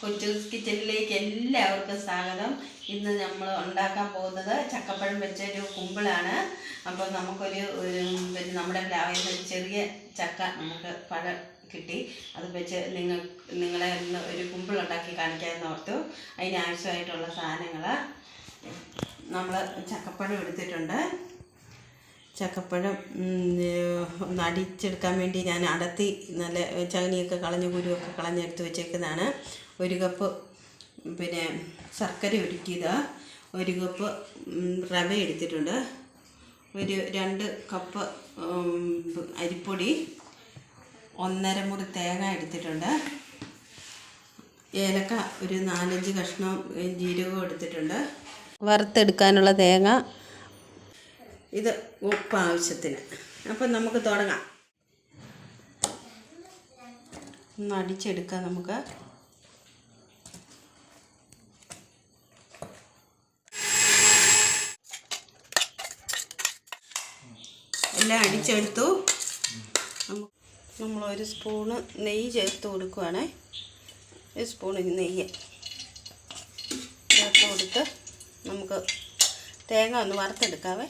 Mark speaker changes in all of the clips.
Speaker 1: കൊച്ചു കിച്ചണിലേക്ക് എല്ലാവർക്കും സ്വാഗതം. ഇന്ന് നമ്മൾ ഉണ്ടാക്കാൻ പോകുന്നത് ചക്കപ്പഴം വെച്ച ഒരു കുമ്പിളാണ്. അപ്പോൾ നമുക്കൊരു പിന്നെ നമ്മുടെ പ്ലാവിൽ ചെറിയ ചക്ക നമുക്ക് പഴം കിട്ടി. അത് വെച്ച് നിങ്ങൾ നിങ്ങളെ ഇന്ന് ഒരു കുമ്പിളുണ്ടാക്കി കാണിക്കാമെന്ന് ഓർത്തു. അതിനാവശ്യമായിട്ടുള്ള സാധനങ്ങൾ. നമ്മൾ ചക്കപ്പഴം എടുത്തിട്ടുണ്ട്. ചക്കപ്പഴം ഒന്ന് അടിച്ചെടുക്കാൻ വേണ്ടി ഞാൻ അടത്തി നല്ല ചകനിയൊക്കെ കളഞ്ഞ് കുരുവൊക്കെ കളഞ്ഞെടുത്ത് വെച്ചേക്കുന്നതാണ്. ഒരു കപ്പ് പിന്നെ ശർക്കര ഉരുക്കിയത്. ഒരു കപ്പ് റവ എടുത്തിട്ടുണ്ട്. ഒരു രണ്ട് കപ്പ് അരിപ്പൊടി. ഒന്നര മുറി തേങ്ങ എടുത്തിട്ടുണ്ട്. ഏലക്ക ഒരു നാലഞ്ച് കഷ്ണം ജീരകം എടുത്തിട്ടുണ്ട്. വറുത്തെടുക്കാനുള്ള തേങ്ങ. ഇത് ഉപ്പ് ആവശ്യത്തിന്. അപ്പം നമുക്ക് തുടങ്ങാം. ഒന്ന് അടിച്ചെടുക്കാം നമുക്ക്. എല്ലാം അടിച്ചെടുത്തു. നമ്മൾ ഒരു സ്പൂണ് നെയ്യ് ചേർത്ത് കൊടുക്കുവാണേ. ഒരു സ്പൂണ് നെയ്യ് ചേർത്ത് കൊടുത്ത് നമുക്ക് തേങ്ങ ഒന്ന് വറുത്തെടുക്കാവേ.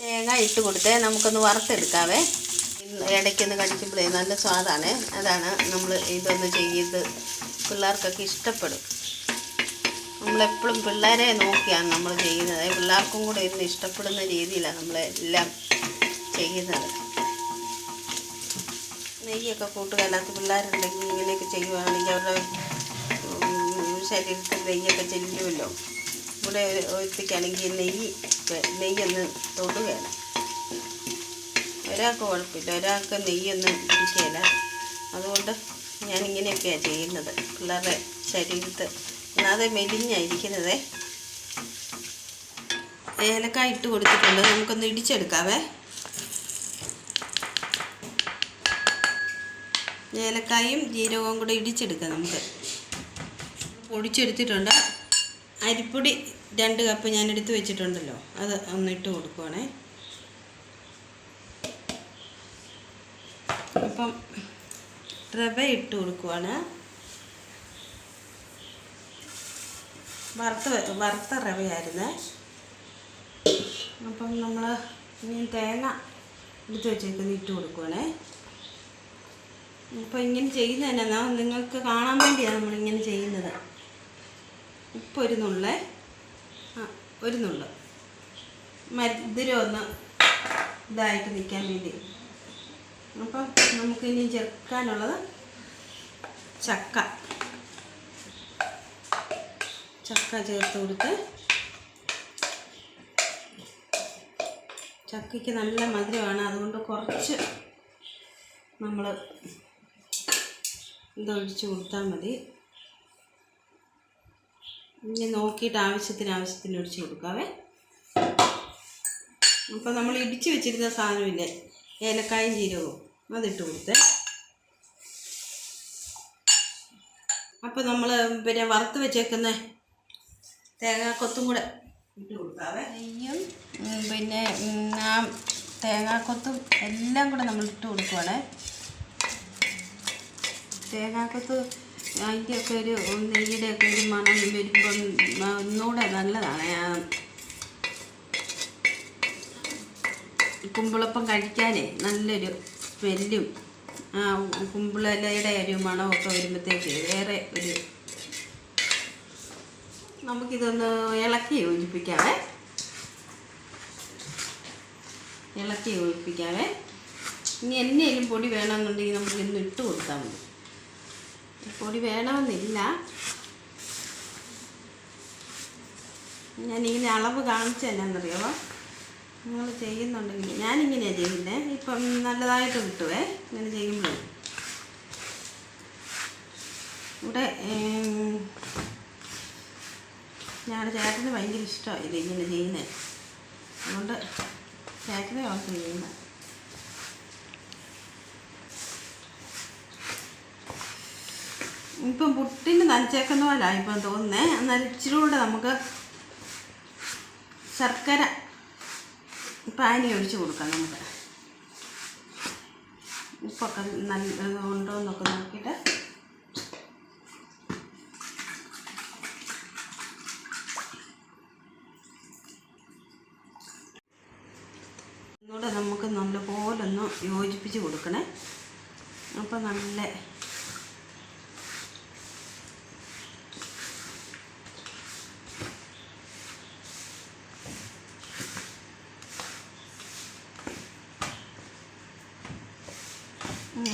Speaker 1: തേങ്ങ ഇട്ട് കൊടുത്തേ നമുക്കൊന്ന് വറുത്തെടുക്കാവേ. ഇടയ്ക്കൊന്ന് കടിക്കുമ്പോഴേ നല്ല സ്വാദാണ്. അതാണ് നമ്മൾ ഇതൊന്ന് ചെയ്ത് പിള്ളേർക്കൊക്കെ ഇഷ്ടപ്പെടും. നമ്മളെപ്പോഴും പിള്ളേരെ നോക്കിയാണ് നമ്മൾ ചെയ്യുന്നത്. പിള്ളേർക്കും കൂടെ ഇന്ന് ഇഷ്ടപ്പെടുന്ന രീതിയിലാണ് നമ്മളെല്ലാം ചെയ്യുന്നത്. നെയ്യൊക്കെ കൂട്ടുകാലത്ത് പിള്ളേരുണ്ടെങ്കിൽ ഇങ്ങനെയൊക്കെ ചെയ്യുവാണെങ്കിൽ അവരുടെ ശരീരത്തിൽ നെയ്യൊക്കെ ചെല്ലുമല്ലോ. ഇവിടെ ഒത്തിക്കാണെങ്കിൽ നെയ്യ് നെയ്യൊന്ന് തൊടുകയാണ്. ഒരാൾക്ക് കുഴപ്പമില്ല. ഒരാൾക്ക് നെയ്യൊന്നും പിടിക്കുകയില്ല അതുകൊണ്ട് ഞാനിങ്ങനെയൊക്കെയാണ് ചെയ്യുന്നത്. പിള്ളേരുടെ ശരീരത്ത് ഒന്നാതെ മെലിഞ്ഞായിരിക്കുന്നത് ഏലക്കായ ഇട്ട് കൊടുത്തിട്ടുണ്ട്. നമുക്കൊന്ന് ഇടിച്ചെടുക്കാവേ. ഏലക്കായും ജീരകവും കൂടെ ഇടിച്ചെടുക്കാം നമുക്ക്. പൊടിച്ചെടുത്തിട്ടുണ്ട്. അരിപ്പൊടി രണ്ട് കപ്പ് ഞാൻ എടുത്ത് വെച്ചിട്ടുണ്ടല്ലോ. അത് ഒന്ന് ഇട്ട് കൊടുക്കുവാണേ. അപ്പം റവ ഇട്ട് കൊടുക്കുവാണ്. വറുത്ത വറുത്ത റവയായിരുന്നേ. അപ്പം നമ്മൾ ഇനി തേങ്ങ എടുത്ത് വെച്ചേക്കുന്ന ഇട്ട് കൊടുക്കുവാണേ. അപ്പോൾ ഇങ്ങനെ ചെയ്യുന്നതന്നെ. നിങ്ങൾക്ക് കാണാൻ വേണ്ടിയാണ് നമ്മളിങ്ങനെ ചെയ്യുന്നത്. ഉപ്പ് ഒരു നുള്ളേ. ആ ഒരു നുള്ള്. മരുതിരി ഒന്ന് ഇതായിട്ട് നിൽക്കാൻ വേണ്ടി. അപ്പം നമുക്കിനി ചേർക്കാനുള്ളത് ചക്ക. ചക്ക ചേർത്ത് കൊടുത്ത് ചക്കയ്ക്ക് നല്ല മധുരമാണ്. അതുകൊണ്ട് കുറച്ച് നമ്മൾ ഇതൊഴിച്ച് കൊടുത്താൽ മതി. ഇനി നോക്കിയിട്ട് ആവശ്യത്തിന് ആവശ്യത്തിന് ഒഴിച്ച് കൊടുക്കാവേ. അപ്പോൾ നമ്മൾ ഇടിച്ച് വെച്ചിരുന്ന സാധനമില്ലേ? ഏലക്കായും ജീരകവും അതിട്ട് കൊടുത്തേ. അപ്പോൾ നമ്മൾ പിന്നെ വറുത്ത് വെച്ചേക്കുന്ന തേങ്ങാക്കൊത്തും കൂടെ. ഇട്ട് കൊടുക്കാവേ. നെയ്യും പിന്നെ ആ തേങ്ങാക്കൊത്തും എല്ലാം കൂടെ നമ്മൾ ഇട്ട് കൊടുക്കുവാണേ. തേങ്ങാക്കൊത്ത് അതിന്റെയൊക്കെ ഒരു നെയ്യുടെയൊക്കെ ഒരു മണം വരുമ്പം ഒന്നുകൂടെ നല്ലതാണ്. കുമ്പിളപ്പം കഴിക്കാനേ നല്ലൊരു സ്മെല്ലും ആ കുമ്പിളലയുടെ ഒരു മണമൊക്കെ വരുമ്പോഴത്തേക്ക് വേറെ ഒരു നമുക്കിതൊന്ന് ഇളക്കി യോജിപ്പിക്കാവേ. ഇളക്കി യോജിപ്പിക്കാവേ. ഇനി എന്നേലും പൊടി വേണമെന്നുണ്ടെങ്കിൽ നമുക്ക് ഇന്ന് ഇട്ട് കൊടുത്താൽ മതി. പൊടി വേണമെന്നില്ല. ഞാനിങ്ങനെ അളവ് കാണിച്ചു എന്നാന്നറിയാമോ നിങ്ങൾ ചെയ്യുന്നുണ്ടെങ്കിൽ ഞാനിങ്ങനെയാണ് ചെയ്യുന്നത് ഇപ്പം നല്ലതായിട്ട് കിട്ടുവേ. ഇങ്ങനെ ചെയ്യുമ്പോൾ ഇവിടെ ഞങ്ങളുടെ ചേട്ടന് ഭയങ്കര ഇഷ്ടമാണ് ഇത് ഇങ്ങനെ ചെയ്യുന്നത് അതുകൊണ്ട് ചേട്ടനെ ഓർക്ക് ചെയ്യുന്നത് ഇപ്പം പുട്ടിന് നനച്ചേക്കുന്ന പോലെ ഇപ്പം തോന്നുന്നേ. എന്നാൽ ഇച്ചിരി കൂടെ നമുക്ക് ശർക്കര പാനി ഒഴിച്ച് കൊടുക്കാം നമുക്ക്. ഉപ്പൊക്കെ നല്ല ഉണ്ടോ എന്നൊക്കെ നോക്കിയിട്ട് ഒന്നുകൂടെ നമുക്ക് നല്ലപോലെ ഒന്ന് യോജിപ്പിച്ച് കൊടുക്കണേ. അപ്പോൾ നല്ല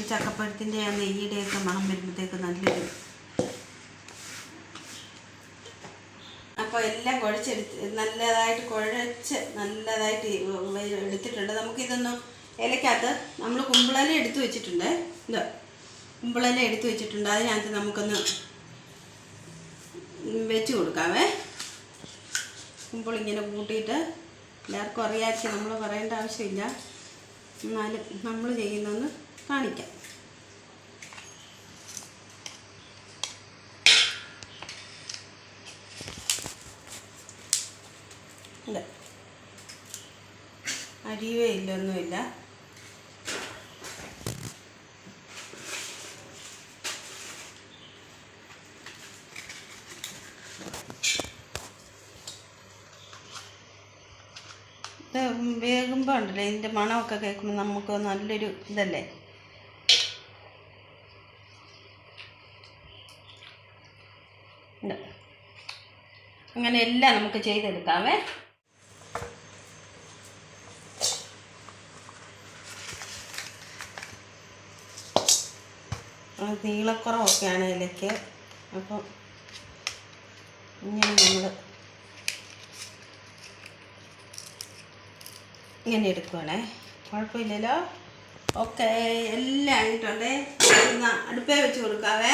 Speaker 1: ചക്കപ്പഴത്തിന്റെ ആ നെയ്യുടെയൊക്കെ മണം വരുമ്പോഴത്തേക്ക് നല്ലൊരു അപ്പോൾ എല്ലാം കുഴച്ചെടുത്ത് നല്ലതായിട്ട് കുഴച്ച് നല്ലതായിട്ട് എടുത്തിട്ടുണ്ട്. നമുക്കിതൊന്ന് ഇലക്കകത്ത് നമ്മൾ കുമ്പിളല എടുത്തു വെച്ചിട്ടുണ്ട്. ഇത് കുമ്പിളല എടുത്തു വെച്ചിട്ടുണ്ട്. അതിനകത്ത് നമുക്കൊന്ന് വെച്ച് കൊടുക്കാവേ. കുമ്പിളിങ്ങനെ കൂട്ടിയിട്ട് എല്ലാവർക്കും അറിയാമായിരിക്കും നമ്മൾ പറയേണ്ട ആവശ്യമില്ല. എന്നാലും നമ്മൾ ചെയ്യുന്നതെന്ന് കാണിക്കാം. അരിയോ ഇല്ലൊന്നുമില്ല ഇത് വേകുമ്പോൾ ഉണ്ടല്ലോ ഇതിന്റെ മണമൊക്കെ കേൾക്കുമ്പോൾ നമുക്ക് നല്ലൊരു ഇതല്ലേ? അങ്ങനെ എല്ലാം നമുക്ക് ചെയ്തെടുക്കാമേ നീളക്കുറവൊക്കെയാണ് ഇതിലേക്ക്. അപ്പം ഇങ്ങനെ നമ്മൾ ഇങ്ങനെ എടുക്കുവാണേ. കുഴപ്പമില്ലല്ലോ. ഓക്കെ എല്ലാം ആയിട്ടുണ്ടേ. അടുപ്പേ വെച്ച് കൊടുക്കാവേ.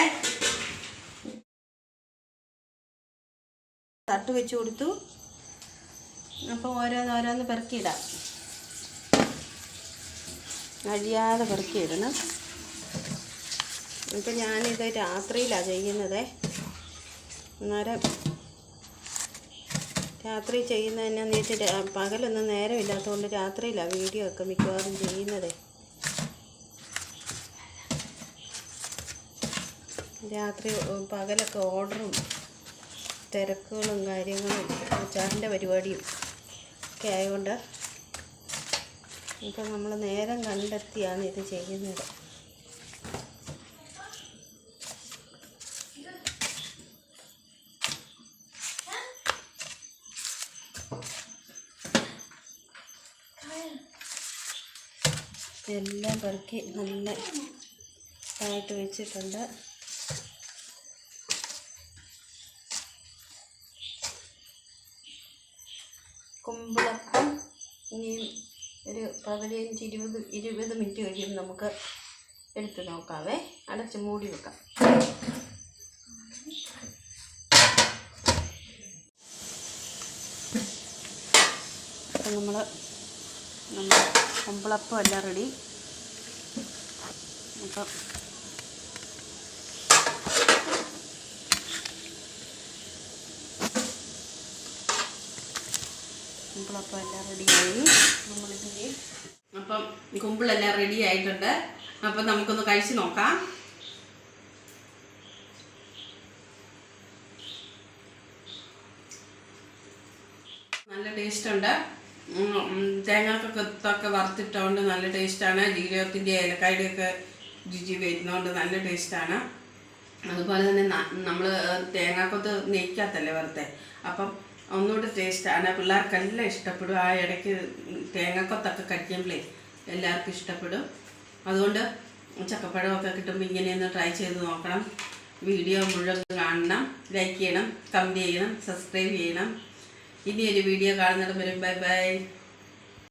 Speaker 1: തട്ട് വെച്ച് കൊടുത്തു. അപ്പം ഓരോന്ന് ഓരോന്ന് പെറുക്കിയിടാം. അഴിയാതെ പെറുക്കിയിടണം. ഇപ്പം ഞാനിത് രാത്രിയിലാണ് ചെയ്യുന്നത്. അന്നേരം രാത്രി ചെയ്യുന്നതന്നെ വെച്ചാൽ പകലൊന്നും നേരമില്ലാത്തതുകൊണ്ട് രാത്രിയിലാണ് വീഡിയോ ഒക്കെ മിക്കവാറും ചെയ്യുന്നത്. രാത്രി പകലൊക്കെ ഓർഡറും തിരക്കുകളും കാര്യങ്ങളും അച്ചാറിന്റെ പരിപാടിയും ഒക്കെ ആയതുകൊണ്ട് ഇപ്പം നമ്മൾ നേരം കണ്ടെത്തിയാണ് ഇത് ചെയ്യുന്നത്. എല്ലാം പെറുക്കി നല്ല ആയിട്ട് വെച്ചിട്ടുണ്ട്. കുമ്പിളപ്പം ഇനി ഒരു പതിനഞ്ച് ഇരുപത് ഇരുപത് മിനിറ്റ് കഴിയുമ്പോൾ നമുക്ക് എടുത്ത് നോക്കാവേ. അടച്ച് മൂടി വെക്കാം. നമ്മൾ നമ്മൾ കുമ്പിളപ്പം എല്ലാം റെഡി. അപ്പം കുമ്പിളപ്പം എല്ലാം റെഡിയായി നമ്മളിതിന് അപ്പം കുമ്പിളെല്ലാം റെഡി ആയിട്ടുണ്ട്. അപ്പം നമുക്കൊന്ന് കഴിച്ച് നോക്കാം. നല്ല ടേസ്റ്റ് ഉണ്ട്. തേങ്ങാക്കൊക്കെ വറുത്തിട്ടുകൊണ്ട് നല്ല ടേസ്റ്റാണ്. ജീരകത്തിന്റെ ഏലക്കായുടെ ഒക്കെ രുചി വരുന്നതുകൊണ്ട് നല്ല ടേസ്റ്റാണ്. അതുപോലെ തന്നെ നമ്മൾ തേങ്ങാക്കൊത്ത് നെയ്ക്കാത്തല്ലേ വെറുതെ അപ്പം ഒന്നുകൂടി ടേസ്റ്റാണ്. പിള്ളേർക്കെല്ലാം ഇഷ്ടപ്പെടും. ആ ഇടയ്ക്ക് തേങ്ങാക്കൊത്തൊക്കെ കഴിക്കുമ്പോഴേ എല്ലാവർക്കും ഇഷ്ടപ്പെടും. അതുകൊണ്ട് ചക്കപ്പഴമൊക്കെ കിട്ടുമ്പോൾ ഇങ്ങനെയൊന്ന് ട്രൈ ചെയ്ത് നോക്കണം. വീഡിയോ മുഴുവൻ കാണണം. ലൈക്ക് ചെയ്യണം. കമന്റ് ചെയ്യണം. സബ്സ്ക്രൈബ് ചെയ്യണം. ഇനി ഒരു വീഡിയോ കാണുന്നിടം വരും ബൈ ബൈ.